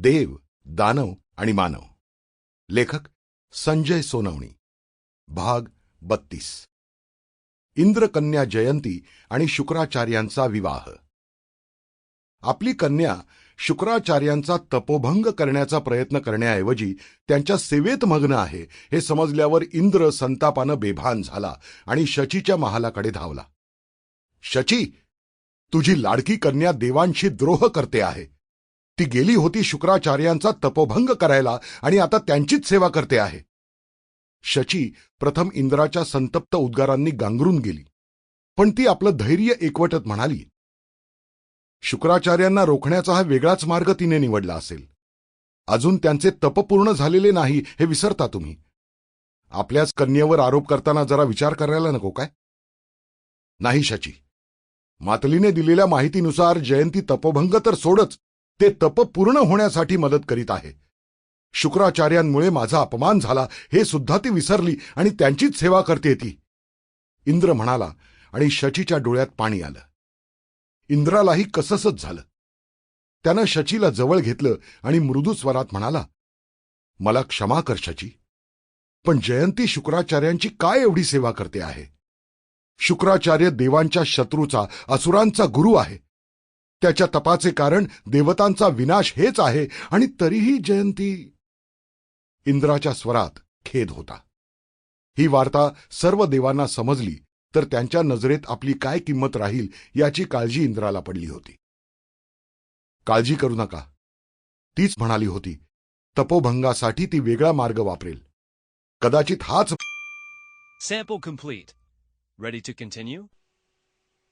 देव दानव आणि मानव. लेखक संजय सोनवणी. भाग बत्तीस. इंद्रकन्या जयंती आणि शुक्राचार्यांचा विवाह. आपली कन्या शुक्राचार्यांचा तपोभंग करण्याचा प्रयत्न करण्याऐवजी त्यांच्या सेवेत मग्न आहे हे समजल्यावर इंद्र संतापानं बेभान झाला आणि शचीच्या महालाकडे धावला. शची तुझी लाडकी कन्या देवांशी द्रोह करते आहे. ती गेली होती शुक्राचार्यांचा तपोभंग करायला आणि आता त्यांचीच सेवा करते आहे. शची प्रथम इंद्राच्या संतप्त उद्गारांनी गांगरून गेली. पण ती आपलं धैर्य एकवटत म्हणाली शुक्राचार्यांना रोखण्याचा हा वेगळाच मार्ग तिने निवडला असेल. अजून त्यांचे तप पूर्ण झालेले नाही हे विसरता तुम्ही. आपल्याच कन्येवर आरोप करताना जरा विचार करायला नको काय? नाही शची. मातलीने दिलेल्या माहितीनुसार जयंती तपोभंग तर सोडच. ते तप पूर्ण होण्यासाठी मदत करीत आहे. शुक्राचार्यांमुळे माझा अपमान झाला हे सुद्धा ती विसरली आणि त्यांचीच सेवा करते ती. इंद्र म्हणाला आणि शचीच्या डोळ्यात पाणी आलं. इंद्रालाही कससच झालं. त्यानं शचीला जवळ घेतलं आणि मृदू स्वरात म्हणाला मला क्षमा कर शची पण जयंती शुक्राचार्यांची काय एवढी सेवा करते आहे? शुक्राचार्य देवांच्या शत्रूचा असुरांचा गुरु आहे. त्याच्या तपाचे कारण देवतांचा विनाश हेच आहे आणि तरीही जयंती. इंद्राच्या स्वरात खेद होता. ही वार्ता सर्व देवांना समजली तर त्यांच्या नजरेत आपली काय किंमत राहील याची काळजी इंद्राला पडली होती. काळजी करू नका. तीच म्हणाली होती तपोभंगासाठी ती वेगळा मार्ग वापरेल. कदाचित हाच sample complete. Ready to continue